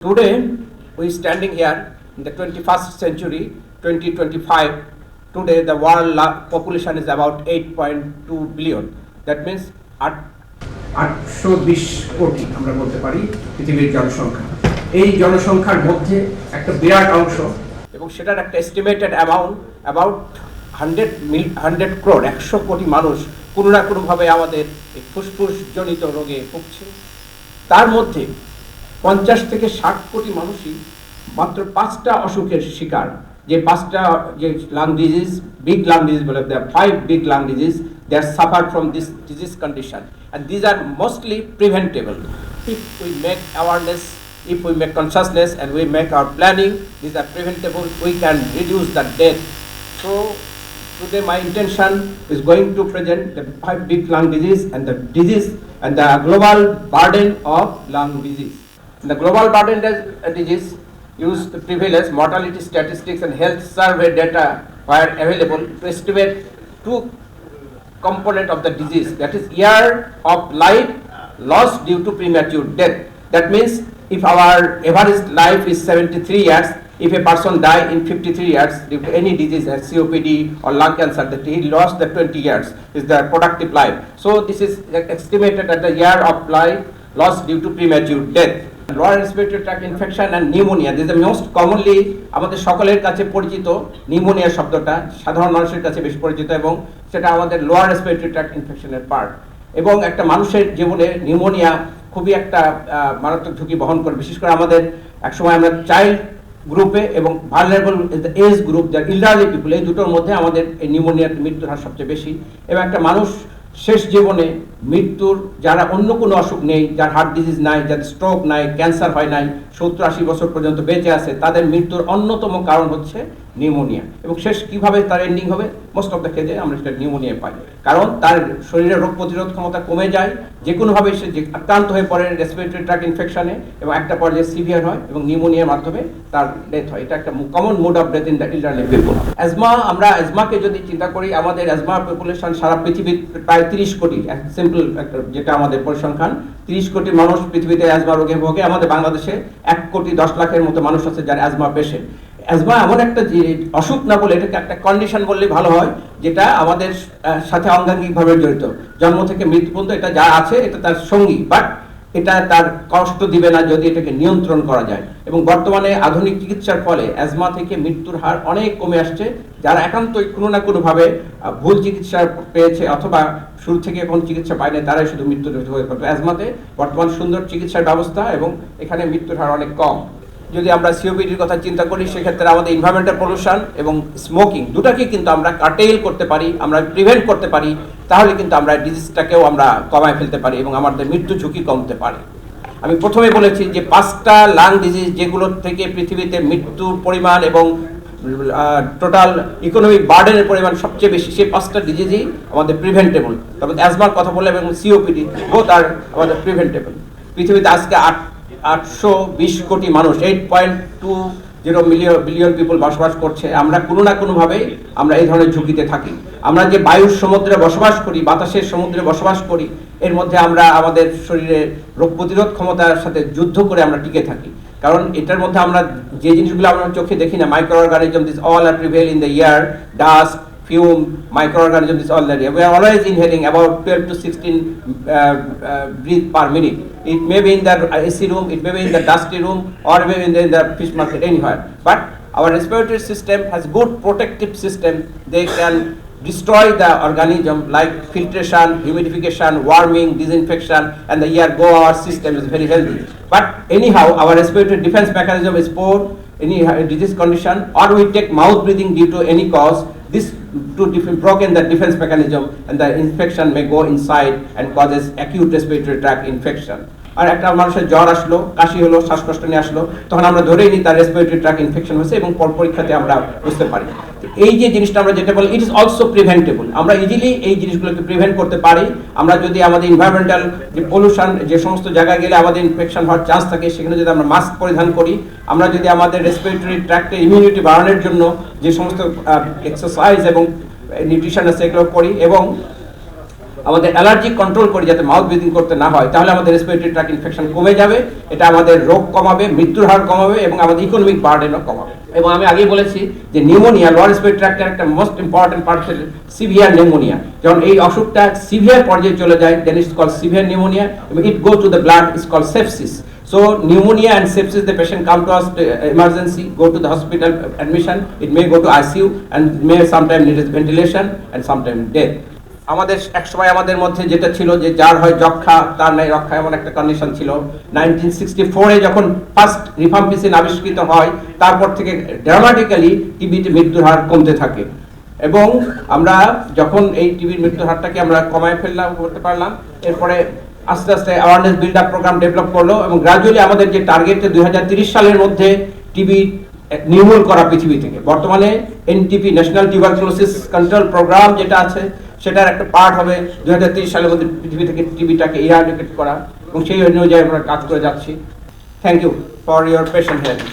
Today, we are standing here in the 21st century, 2025. Today, the world la- population is about 8.2 billion. That means আট- আটশো বিশ কোটি আমরা বলতে পারি পৃথিবীর জনসংখ্যা এই জনসংখ্যার মধ্যে একটা বিরাট অংশ এবং সেটার একটা estimated amount about hundred mil hundred crore একশো কোটি মানুষ কোনো না কোনোভাবে আমাদের এই ফুসফুস জনিত রোগে ভুগছে তার মধ্যে পঞ্চাশ থেকে ষাট কোটি মানুষই মাত্র পাঁচটা অসুখের শিকার। যে পাঁচটা, যে lung disease big lung disease বলে দেয় five big lung disease they are suffer from this disease condition and these are mostly preventable if we make awareness if we make consciousness and we make our planning these are preventable we can reduce the death so today my intention is going to present the five big lung disease and the disease and the global burden of lung disease The global burden dis- disease use the prevalence, mortality statistics and health survey data where available to estimate two component of the disease. That is year of life lost due to premature death. That means if our average life is 73 years if a person die in 53 years due to any disease as copd or lung cancer that he lost the 20 years is the productive life. So this is estimated at the year of life lost due to premature death lower respiratory tract infection and pneumonia this the most commonly আমাদের সকলের কাছে পরিচিত pneumonia শব্দটা, সাধারণ মানুষের কাছে বেশি পরিচিত এবং সেটা আমাদের লোয়ার রেসপিরেটরি ট্র্যাক ইনফেকশনের পার্ট এবং একটা মানুষের জীবনে নিউমোনিয়া খুবই একটা মারাত্মক ঝুঁকি বহন করে। বিশেষ করে আমাদের একসময় আমরা চাইল্ড গ্রুপে এবং ভালনারেবল এজ গ্রুপ যার ইল্ডারলি পিপুল এই দুটোর মধ্যে আমাদের এই নিউমোনিয়ার মৃত্যুর হার সবচেয়ে বেশি। এবং একটা মানুষ শেষ জীবনে মৃত্যুর যারা অন্য কোনো অসুখ নেই, যার হার্ট ডিজিজ নাই, যাদের স্ট্রোক নাই ক্যান্সার হয় নাই, সত্তর আশি বছর পর্যন্ত বেঁচে আছে, তাদের মৃত্যুর অন্যতম কারণ হচ্ছে নিউমোনিয়া। এবং শেষ কীভাবে তার এন্ডিং হবে? মোস্ট অফ দ্য ক্ষেত্রে আমরা সেটা নিউমোনিয়া পাই। কারণ তার শরীরে রোগ প্রতিরোধ ক্ষমতা কমে যায়। যে কোনোভাবে সে যে আক্রান্ত হয়ে পড়ে রেসপিরেটরি ট্র্যাক ইনফেকশনে এবং একটা পর্যায়ে সিভিয়ার হয় এবং নিউমোনিয়ার মাধ্যমে তার ডেথ হয়। এটা একটা common mode of death in the elderly people asthma আমরা অ্যাজমাকে যদি চিন্তা করি, আমাদের অ্যাজমা পপুলেশন সারা পৃথিবীর প্রায় তিরিশ কোটি। সিম্পল যেটা আমাদের পরিসংখ্যান। তিরিশ কোটি মানুষ পৃথিবীতে অ্যাজমা রোগে ভোগে। আমাদের বাংলাদেশে এক কোটি দশ লাখের মতো মানুষ আছে যারা অ্যাজমা পেশেন্ট অ্যাজমা এমন একটা অসুখ না বলে এটাকে একটা কন্ডিশন বললে ভালো হয়, যেটা আমাদের সাথে অঙ্গাঙ্গিকভাবে জড়িত। জন্ম থেকে মৃত্যু পর্যন্ত এটা যা আছে, এটা তার সঙ্গী বাট এটা তার কষ্ট দিবে না যদি এটাকে নিয়ন্ত্রণ করা যায়। এবং বর্তমানে আধুনিক চিকিৎসার ফলে অ্যাজমা থেকে মৃত্যুর হার অনেক কমে আসছে, যারা একান্তই কোনো না কোনোভাবে ভুল চিকিৎসা পেয়েছে অথবা শুরু থেকে কোন চিকিৎসা পায়নি তারাই শুধু মৃত্যুর হয়ে পড়তো অ্যাজমাতে বর্তমান সুন্দর চিকিৎসার ব্যবস্থা এবং এখানে মৃত্যুর হার অনেক কম। যদি আমরা সিওপিডির কথা চিন্তা করি, সেক্ষেত্রে আমাদের ইনভারমেন্টাল পলিউশন এবং স্মোকিং দুটাকে কিন্তু আমরা কাটেল করতে পারি, আমরা প্রিভেন্ট করতে পারি, তাহলে কিন্তু আমরা ডিজিজটাকেও আমরা কমায় ফেলতে পারি এবং আমাদের মৃত্যু ঝুঁকি কমতে পারে। আমি প্রথমে বলেছি যে পাঁচটা লাং ডিজিজ যেগুলোর থেকে পৃথিবীতে মৃত্যুর পরিমাণ এবং টোটাল ইকোনমিক বার্ডেনের পরিমাণ সবচেয়ে বেশি, সেই পাঁচটা ডিজিজই আমাদের প্রিভেন্টেবল তবে অ্যাজমার কথা বললে এবং সিওপিডি বোথ আর আমাদের প্রিভেন্টেবল পৃথিবীতে আজকে আট আটশো বিশ কোটি মানুষ eight point two zero million billion people বসবাস করছে। আমরা কোনো না কোনোভাবে আমরা এই ধরনের ঝুঁকিতে থাকি। আমরা যে বায়ুর সমুদ্রে বসবাস করি, বাতাসের সমুদ্রে বসবাস করি, এর মধ্যে আমরা আমাদের শরীরে রোগ প্রতিরোধ ক্ষমতার সাথে যুদ্ধ করে আমরা টিকে থাকি। কারণ এটার মধ্যে আমরা যে জিনিসগুলো আমরা চোখে দেখি না microorganism this all are prevail in the air dust fume, microorganisms is already. We are always inhaling about 12 to 16 uh, uh, breath per minute. It may be in the AC room, it may be in the dusty room, or maybe in the, in the fish market, anywhere. But our respiratory system has good protective system. They can destroy the organism like filtration, humidification, warming, disinfection, and the air go our system is very healthy. But anyhow, our respiratory defense mechanism is poor, any uh, disease condition, or we take mouth breathing due to any cause, this to def- broken the defense mechanism and the infection may go inside and causes acute respiratory tract infection. আর একটা মানুষের জ্বর আসলো, কাশি হলো, শ্বাসকষ্ট নিয়ে আসলো, তখন আমরা ধরেই নিই তার রেসপিরেটরি ট্র্যাক ইনফেকশন হয়েছে এবং পর পরীক্ষাতে আমরা বুঝতে পারি। এই যে জিনিসটা আমরা যেটা বলি ইট ইজ অলসো প্রিভেন্টেবল আমরা ইজিলি এই জিনিসগুলোকে প্রিভেন্ট করতে পারি। আমরা যদি আমাদের এনভায়রনমেন্টাল যে পলিউশন যে সমস্ত জায়গায় গেলে আমাদের ইনফেকশন হওয়ার চান্স থাকে, সেখানে যদি আমরা মাস্ক পরিধান করি, আমরা যদি আমাদের রেসপিরেটরি ট্র্যাক্টে ইমিউনিটি বাড়ানোর জন্য যে সমস্ত এক্সারসাইজ এবং নিউট্রিশন আছে, এগুলো করি এবং আমাদের অ্যালার্জি কন্ট্রোল করি যাতে মাউথ ব্রিদিং করতে না হয় তাহলে আমাদের রেসপিরেটরি ট্র্যাক ইনফেকশন কমে যাবে এটা আমাদের রোগ কমাবে মৃত্যুর হার কমাবে এবং আমাদের ইকোনমিক বার্ডেনও কমাবে। এবং আমি আগেই বলেছি যে নিউমোনিয়া লোয়ার রেসপিরেটরি ট্র্যাক্টের একটা মোস্ট ইম্পর্টেন্ট পার্ট হচ্ছে সিভিয়ার নিউমোনিয়া যখন এই অসুখটা সিভিয়ার পর্যায়ে চলে যায় then it's call severe pneumonia এবং it go to the blood it's call sepsis So pneumonia and sepsis, the patient come to us to emergency, go to the hospital admission, it may go to ICU and may sometime need ventilation and sometime death. আমাদের একসময় আমাদের মধ্যে যেটা ছিল যে যার হয় যক্ষা, তার নাই রক্ষা এমন একটা কন্ডিশন ছিল। নাইনটিন সিক্সটি ফোরে যখন ফার্স্ট রিফার্ম রিফাম্পিসিন আবিষ্কৃত হয়, তারপর থেকে ড্রামাটিক্যালি টিবিতে মৃত্যুর হার কমতে থাকে। এবং আমরা যখন এই টিবির মৃত্যুর হারটাকে আমরা কমায় ফেললাম, করতে পারলাম, এরপরে আস্তে আস্তে awareness build up program develop করল এবং গ্রাজুয়ালি আমাদের যে টার্গেট দুই সালের মধ্যে টিবি নির্মূল করা পৃথিবী থেকে। বর্তমানে NTP national tuberculosis control program যেটা আছে, সেটার একটা পার্ট হবে দু হাজার তিরিশ সালের মধ্যে পৃথিবী থেকে টিভিটাকে ইরাডিকেট করা এবং সেই অনুযায়ী আমরা কাজ করে যাচ্ছি। Thank you for your patient help